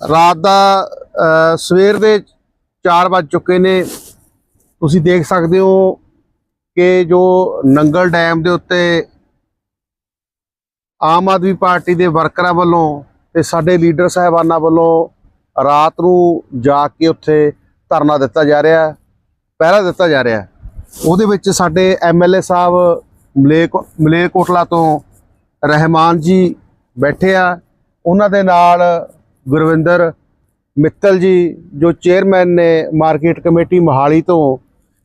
ਰਾਤ ਦਾ ਸਵੇਰ ਦੇ 4 ਵੱਜ ਚੁੱਕੇ ਨੇ। ਤੁਸੀਂ ਦੇਖ ਸਕਦੇ ਹੋ ਕਿ ਜੋ ਨੰਗਲ ਡੈਮ ਦੇ ਉੱਤੇ ਆਮ ਆਦਮੀ ਪਾਰਟੀ ਦੇ ਵਰਕਰਾਂ ਵੱਲੋਂ ਤੇ ਸਾਡੇ ਲੀਡਰ ਸਾਹਿਬਾਨਾਂ ਵੱਲੋਂ ਰਾਤ ਨੂੰ ਜਾ ਕੇ ਉੱਥੇ ਧਰਨਾ ਦਿੱਤਾ ਜਾ ਰਿਹਾ ਹੈ, ਪਹਿਰਾ ਦਿੱਤਾ ਜਾ ਰਿਹਾ ਹੈ। ਉਹਦੇ ਵਿੱਚ ਸਾਡੇ ਐਮਐਲਏ ਸਾਹਿਬ ਮਲੇਕ ਮਲੇਰਕੋਟਲਾ ਤੋਂ ਰਹਿਮਾਨ ਜੀ ਬੈਠੇ ਆ। ਉਹਨਾਂ ਦੇ ਨਾਲ ਗੁਰਵਿੰਦਰ ਮਿੱਤਲ ਜੀ, ਜੋ ਚੇਅਰਮੈਨ ਨੇ ਮਾਰਕੀਟ ਕਮੇਟੀ ਮੋਹਾਲੀ ਤੋਂ,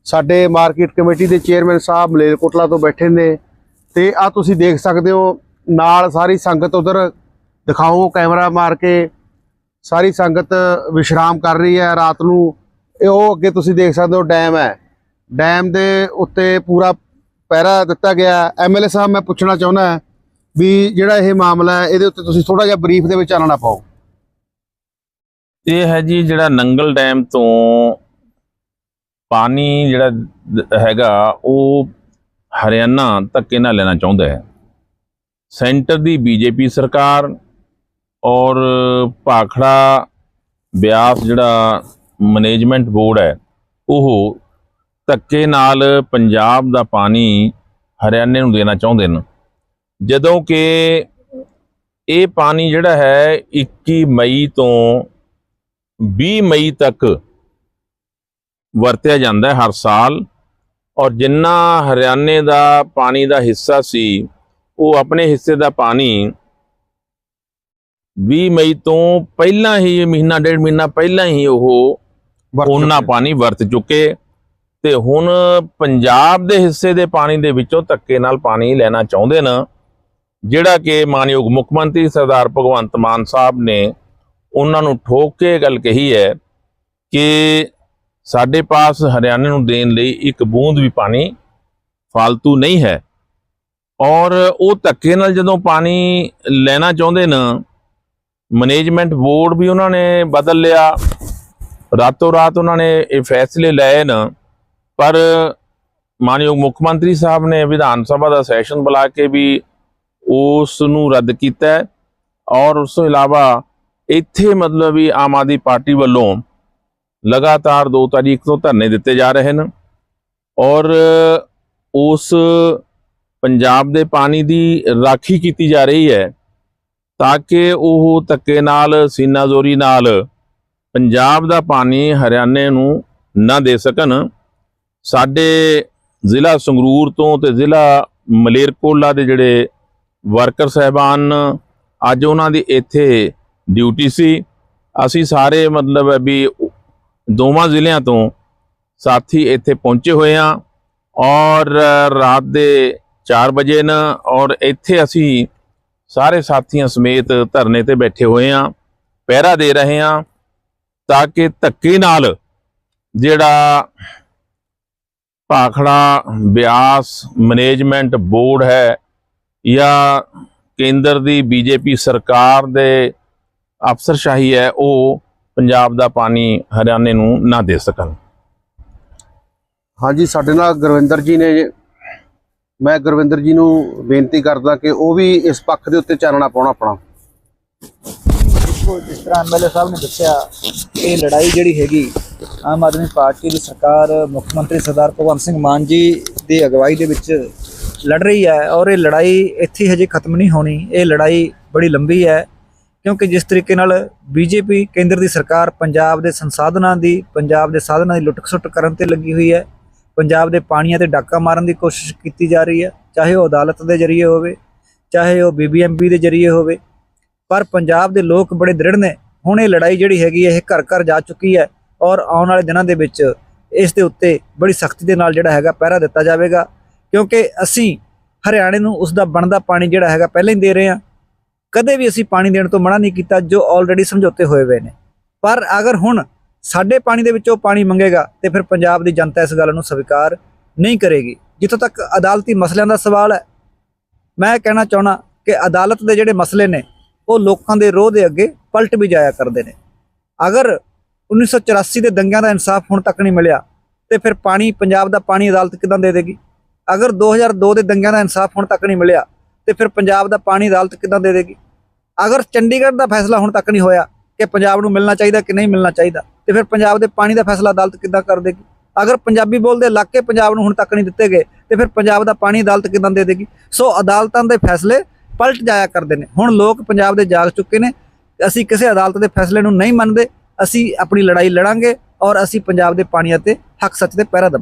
ਸਾਡੇ ਮਾਰਕੀਟ ਕਮੇਟੀ ਦੇ ਚੇਅਰਮੈਨ ਸਾਹਿਬ ਮਲੇਰਕੋਟਲਾ ਤੋਂ ਬੈਠੇ ਨੇ ਤੇ ਆ ਤੁਸੀਂ ਦੇਖ ਸਕਦੇ ਹੋ, ਨਾਲ ਸਾਰੀ ਸੰਗਤ ਉਧਰ ਦਿਖਾਓ, ਕੈਮਰਾ ਮਾਰ ਕੇ ਸਾਰੀ ਸੰਗਤ ਵਿਸ਼ਰਾਮ ਕਰ ਰਹੀ ਹੈ ਰਾਤ ਨੂੰ। ਇਹ ਉਹ ਅੱਗੇ ਤੁਸੀਂ ਦੇਖ ਸਕਦੇ ਹੋ ਡੈਮ ਹੈ। ਡੈਮ ਦੇ ਉੱਤੇ ਪੂਰਾ ਪਹਿਰਾ ਦਿੱਤਾ ਗਿਆ ਐਮਐਲਏ ਸਾਹਿਬ, ਮੈਂ ਪੁੱਛਣਾ ਚਾਹੁੰਦਾ ਵੀ ਜਿਹੜਾ ਇਹ ਮਾਮਲਾ ਹੈ, ਇਹਦੇ ਉੱਤੇ ਤੁਸੀਂ ਥੋੜਾ ਜਿਹਾ ਬਰੀਫ ਦੇ ਵਿੱਚ ਚਾਨਣਾ ਪਾਓ। ਇਹ ਹੈ ਜੀ ਜਿਹੜਾ ਨੰਗਲ ਡੈਮ ਤੋਂ ਪਾਣੀ ਜਿਹੜਾ ਹੈਗਾ, ਉਹ ਹਰਿਆਣਾ ਧੱਕੇ ਨਾਲ ਲੈਣਾ ਚਾਹੁੰਦਾ ਹੈ। ਸੈਂਟਰ ਦੀ ਬੀਜੇਪੀ ਸਰਕਾਰ ਔਰ ਭਾਖੜਾ ਬਿਆਸ ਜਿਹੜਾ ਮੈਨੇਜਮੈਂਟ ਬੋਰਡ ਹੈ, ਉਹ ਧੱਕੇ ਨਾਲ ਪੰਜਾਬ ਦਾ ਪਾਣੀ ਹਰਿਆਣੇ ਨੂੰ ਦੇਣਾ ਚਾਹੁੰਦੇ ਨੇ। ਜਦੋਂ ਕਿ ਇਹ ਪਾਣੀ ਜਿਹੜਾ ਹੈ 21 ਮਈ ਤੋਂ 20 ਮਈ ਤੱਕ ਵਰਤਿਆ ਜਾਂਦਾ ਹੈ ਹਰ ਸਾਲ ਔਰ ਜਿੰਨਾ ਹਰਿਆਣੇ ਦਾ ਪਾਣੀ ਦਾ ਹਿੱਸਾ ਸੀ ਉਹ ਆਪਣੇ ਹਿੱਸੇ ਦਾ ਪਾਣੀ 20 ਮਈ ਤੋਂ ਪਹਿਲਾਂ ਹੀ ਮਹੀਨਾ ਡੇਢ ਮਹੀਨਾ ਪਹਿਲਾਂ ਹੀ ਉਹ ਉਹਨਾਂ। ਪਾਣੀ ਵਰਤ ਚੁੱਕੇ ਤੇ ਹੁਣ ਪੰਜਾਬ ਦੇ ਹਿੱਸੇ ਦੇ ਪਾਣੀ ਦੇ ਵਿੱਚੋਂ ਧੱਕੇ ਨਾਲ ਪਾਣੀ ਲੈਣਾ ਚਾਹੁੰਦੇ ਨੇ ਜਿਹੜਾ ਕਿ ਮਾਨਯੋਗ ਮੁੱਖ ਮੰਤਰੀ ਸਰਦਾਰ ਭਗਵੰਤ ਮਾਨ ਸਾਹਿਬ ਨੇ ਉਹਨਾਂ ਨੂੰ ਠੋਕ ਕੇ ਇਹ ਗੱਲ ਕਹੀ ਹੈ ਕਿ ਸਾਡੇ ਪਾਸ ਹਰਿਆਣੇ ਨੂੰ ਦੇਣ ਲਈ ਇੱਕ ਬੂੰਦ ਵੀ ਪਾਣੀ ਫालतू ਨਹੀਂ ਹੈ। ਔਰ ਉਹ ਧੱਕੇ ਨਾਲ ਜਦੋਂ ਪਾਣੀ ਲੈਣਾ ਚਾਹੁੰਦੇ ਨੇ ਮੈਨੇਜਮੈਂਟ ਬੋਰਡ ਵੀ ਉਹਨਾਂ ਨੇ ਬਦਲ ਲਿਆ। ਰਾਤੋਂ ਰਾਤ ਉਹਨਾਂ ਨੇ ਇਹ ਫੈਸਲੇ ਲਏ ਨਾ। ਪਰ ਮਾਨਯੋਗ ਮੁੱਖ ਮੰਤਰੀ ਸਾਹਿਬ ਨੇ ਵਿਧਾਨ ਸਭਾ ਦਾ ਸੈਸ਼ਨ ਬੁਲਾ ਕੇ ਵੀ ਉਸ ਨੂੰ ਰੱਦ ਕੀਤਾ ਔਰ ਉਸ ਤੋਂ ਇਲਾਵਾ ਇੱਥੇ ਮਤਲਬ ਵੀ ਆਮ ਆਦਮੀ ਪਾਰਟੀ ਵੱਲੋਂ ਲਗਾਤਾਰ 2 ਤਾਰੀਖ ਤੋਂ ਧਰਨੇ ਦਿੱਤੇ ਜਾ ਰਹੇ ਨੇ ਔਰ ਉਸ ਪੰਜਾਬ ਦੇ ਪਾਣੀ ਦੀ ਰਾਖੀ ਕੀਤੀ ਜਾ ਰਹੀ ਹੈ ਤਾਂ ਕਿ ਉਹ ਧੱਕੇ ਨਾਲ, ਸੀਨਾਜ਼ੋਰੀ ਨਾਲ ਪੰਜਾਬ ਦਾ ਪਾਣੀ ਹਰਿਆਣੇ ਨੂੰ ਨਾ ਦੇ ਸਕਣ। ਸਾਡੇ ਜ਼ਿਲ੍ਹਾ ਸੰਗਰੂਰ ਤੋਂ ਤੇ ਜ਼ਿਲ੍ਹਾ ਮਲੇਰਕੋਲਾ ਦੇ ਜਿਹੜੇ ਵਰਕਰ ਸਹਿਬਾਨ ਅੱਜ ਉਹਨਾਂ ਦੀ ਇੱਥੇ ਡਿਊਟੀ ਸੀ। ਅਸੀਂ ਸਾਰੇ ਮਤਲਬ ਵੀ ਦੋਵਾਂ ਜ਼ਿਲ੍ਹਿਆਂ ਤੋਂ ਸਾਥੀ ਇੱਥੇ ਪਹੁੰਚੇ ਹੋਏ ਆ ਔਰ ਰਾਤ ਦੇ 4 ਵਜੇ ਨ ਔਰ ਇੱਥੇ ਅਸੀਂ ਸਾਰੇ ਸਾਥੀਆਂ ਸਮੇਤ ਧਰਨੇ ਤੇ ਬੈਠੇ ਹੋਏ ਆ ਪਹਿਰਾ ਦੇ ਰਹੇ ਆ ਤਾਂ ਕਿ ਧੱਕੇ ਨਾਲ ਜਿਹੜਾ ਭਾਖੜਾ ਬਿਆਸ ਮੈਨੇਜਮੈਂਟ ਬੋਰਡ ਹੈ ਜਾਂ ਕੇਂਦਰ ਦੀ ਬੀਜੇਪੀ ਸਰਕਾਰ ਦੇ ਅਫਸਰਸ਼ਾਹੀ ਹੈ ਉਹ ਪੰਜਾਬ ਦਾ ਪਾਣੀ ਹਰਿਆਣੇ ਨੂੰ ਨਾ ਦੇ ਸਕਣ। ਹਾਂਜੀ ਸਾਡੇ ਨਾਲ ਗੁਰਵਿੰਦਰ ਜੀ ਨੇ। ਮੈਂ ਗੁਰਵਿੰਦਰ ਜੀ ਨੂੰ ਬੇਨਤੀ ਕਰਦਾ ਕਿ ਉਹ ਵੀ ਇਸ ਪੱਖ ਦੇ ਉੱਤੇ ਚਾਨਣਾ ਪਾਉਣਾ ਆਪਣਾ। ਦੇਖੋ ਜਿਸ ਤਰ੍ਹਾਂ ਐਮਐਲਏ ਸਾਹਿਬ ਨੇ ਦੱਸਿਆ ਇਹ ਲੜਾਈ ਜਿਹੜੀ ਹੈਗੀ ਆਮ ਆਦਮੀ ਪਾਰਟੀ ਦੀ ਸਰਕਾਰ ਮੁੱਖ ਮੰਤਰੀ ਸਰਦਾਰ ਭਗਵੰਤ ਸਿੰਘ ਮਾਨ ਜੀ ਦੀ ਅਗਵਾਈ ਦੇ ਵਿੱਚ ਲੜ ਰਹੀ ਹੈ ਔਰ ਇਹ ਲੜਾਈ ਇੱਥੇ ਹਜੇ ਖਤਮ ਨਹੀਂ ਹੋਣੀ। ਇਹ ਲੜਾਈ ਬੜੀ ਲੰਬੀ ਹੈ। ਕਿਉਂਕਿ ਜਿਸ ਤਰੀਕੇ ਨਾਲ ਬੀਜੇਪੀ ਕੇਂਦਰ ਦੀ ਸਰਕਾਰ ਪੰਜਾਬ ਦੇ ਸੰਸਾਧਨਾਂ ਦੀ, ਪੰਜਾਬ ਦੇ ਸਾਧਨਾਂ ਦੀ ਲੁੱਟ-ਖਸੁੱਟ ਕਰਨ ਤੇ ਲੱਗੀ ਹੋਈ ਹੈ, ਪੰਜਾਬ ਦੇ ਪਾਣੀਆਂ ਤੇ ਡਾਕਾ ਮਾਰਨ ਦੀ ਕੋਸ਼ਿਸ਼ ਕੀਤੀ ਜਾ ਰਹੀ ਹੈ, ਚਾਹੇ ਉਹ ਅਦਾਲਤ ਦੇ ਜ਼ਰੀਏ ਹੋਵੇ, ਚਾਹੇ ਉਹ ਬੀਬੀਐਮਬੀ ਦੇ ਜ਼ਰੀਏ ਹੋਵੇ, ਪਰ ਪੰਜਾਬ ਦੇ ਲੋਕ ਬੜੇ ਦ੍ਰਿੜ ਨੇ। ਹੁਣ ਇਹ ਲੜਾਈ ਜਿਹੜੀ ਹੈਗੀ ਹੈ, ਇਹ ਘਰ ਘਰ ਜਾ ਚੁੱਕੀ ਹੈ ਔਰ ਆਉਣ ਵਾਲੇ ਦਿਨਾਂ ਦੇ ਵਿੱਚ ਇਸ ਦੇ ਉੱਤੇ ਬੜੀ ਸਖਤੀ ਦੇ ਨਾਲ ਜਿਹੜਾ ਹੈਗਾ ਪਹਿਰਾ ਦਿੱਤਾ ਜਾਵੇਗਾ, ਕਿਉਂਕਿ ਅਸੀਂ ਹਰਿਆਣੇ ਨੂੰ ਉਸ ਦਾ ਬਣਦਾ ਪਾਣੀ ਜਿਹੜਾ ਹੈਗਾ ਪਹਿਲਾਂ ਹੀ ਦੇ ਰਹੇ ਹਾਂ। ਕਦੇ ਵੀ ਅਸੀਂ ਪਾਣੀ ਦੇਣ ਤੋਂ ਮਨਾ ਨਹੀਂ ਕੀਤਾ ਜੋ ਆਲਰੇਡੀ ਸਮਝੌਤੇ ਹੋਏ ਹੋਏ ਨੇ। ਪਰ ਅਗਰ ਹੁਣ ਸਾਡੇ ਪਾਣੀ ਦੇ ਵਿੱਚੋਂ ਪਾਣੀ ਮੰਗੇਗਾ ਤੇ ਫਿਰ ਪੰਜਾਬ ਦੀ ਜਨਤਾ ਇਸ ਗੱਲ ਨੂੰ ਸਵੀਕਾਰ ਨਹੀਂ ਕਰੇਗੀ। ਜਿੱਥੋਂ ਤੱਕ ਅਦਾਲਤੀ ਮਸਲਿਆਂ ਦਾ ਸਵਾਲ ਹੈ, ਮੈਂ ਕਹਿਣਾ ਚਾਹਣਾ ਕਿ ਅਦਾਲਤ ਦੇ ਜਿਹੜੇ ਮਸਲੇ ਨੇ, ਉਹ ਲੋਕਾਂ ਦੇ ਰੋਹ ਦੇ ਅੱਗੇ ਪਲਟ ਵੀ ਜਾਇਆ ਕਰਦੇ ਨੇ। ਅਗਰ 1984 ਦੇ ਦੰਗਿਆਂ ਦਾ ਇਨਸਾਫ ਹੁਣ ਤੱਕ ਨਹੀਂ ਮਿਲਿਆ, ਤੇ ਫਿਰ ਪਾਣੀ, ਪੰਜਾਬ ਦਾ ਪਾਣੀ ਅਦਾਲਤ ਕਿਦਾਂ ਦੇ ਦੇਗੀ? ਅਗਰ 2002 ਦੇ ਦੰਗਿਆਂ ਦਾ ਇਨਸਾਫ ਹੁਣ ਤੱਕ ਨਹੀਂ ਮਿਲਿਆ, ਤੇ ਫਿਰ ਪੰਜਾਬ ਦਾ ਪਾਣੀ ਅਦਾਲਤ ਕਿਦਾਂ ਦੇ ਦੇਗੀ? ਅਗਰ ਚੰਡੀਗੜ੍ਹ ਦਾ ਫੈਸਲਾ ਹੁਣ ਤੱਕ ਨਹੀਂ ਹੋਇਆ ਕਿ ਪੰਜਾਬ ਨੂੰ ਮਿਲਣਾ ਚਾਹੀਦਾ ਕਿ ਨਹੀਂ ਮਿਲਣਾ ਚਾਹੀਦਾ, ਤੇ ਫਿਰ ਪੰਜਾਬ ਦੇ ਪਾਣੀ ਦਾ ਫੈਸਲਾ ਅਦਾਲਤ ਕਿੱਦਾਂ ਕਰ ਦੇਗੀ? ਅਗਰ ਪੰਜਾਬੀ ਬੋਲਦੇ ਇਲਾਕੇ ਪੰਜਾਬ ਨੂੰ ਹੁਣ ਤੱਕ ਨਹੀਂ ਦਿੱਤੇ ਗਏ, ਤੇ ਫਿਰ ਪੰਜਾਬ ਦਾ ਪਾਣੀ ਅਦਾਲਤ ਕਿੱਦਾਂ ਦੇ ਦੇਗੀ? ਸੋ ਅਦਾਲਤਾਂ ਦੇ ਫੈਸਲੇ ਪਲਟ ਜਾਇਆ ਕਰਦੇ ਨੇ। ਹੁਣ ਲੋਕ ਪੰਜਾਬ ਦੇ ਜਾਗ ਚੁੱਕੇ ਨੇ। ਅਸੀਂ ਕਿਸੇ ਅਦਾਲਤ ਦੇ ਫੈਸਲੇ ਨੂੰ ਨਹੀਂ ਮੰਨਦੇ। ਅਸੀਂ ਆਪਣੀ ਲੜਾਈ ਲੜਾਂਗੇ ਔਰ ਅਸੀਂ ਪੰਜਾਬ ਦੇ ਪਾਣੀ ਅਤੇ ਹੱਕ ਸੱਚ ਦੇ ਪਹਿਰਾ ਦੇਵਾਂਗੇ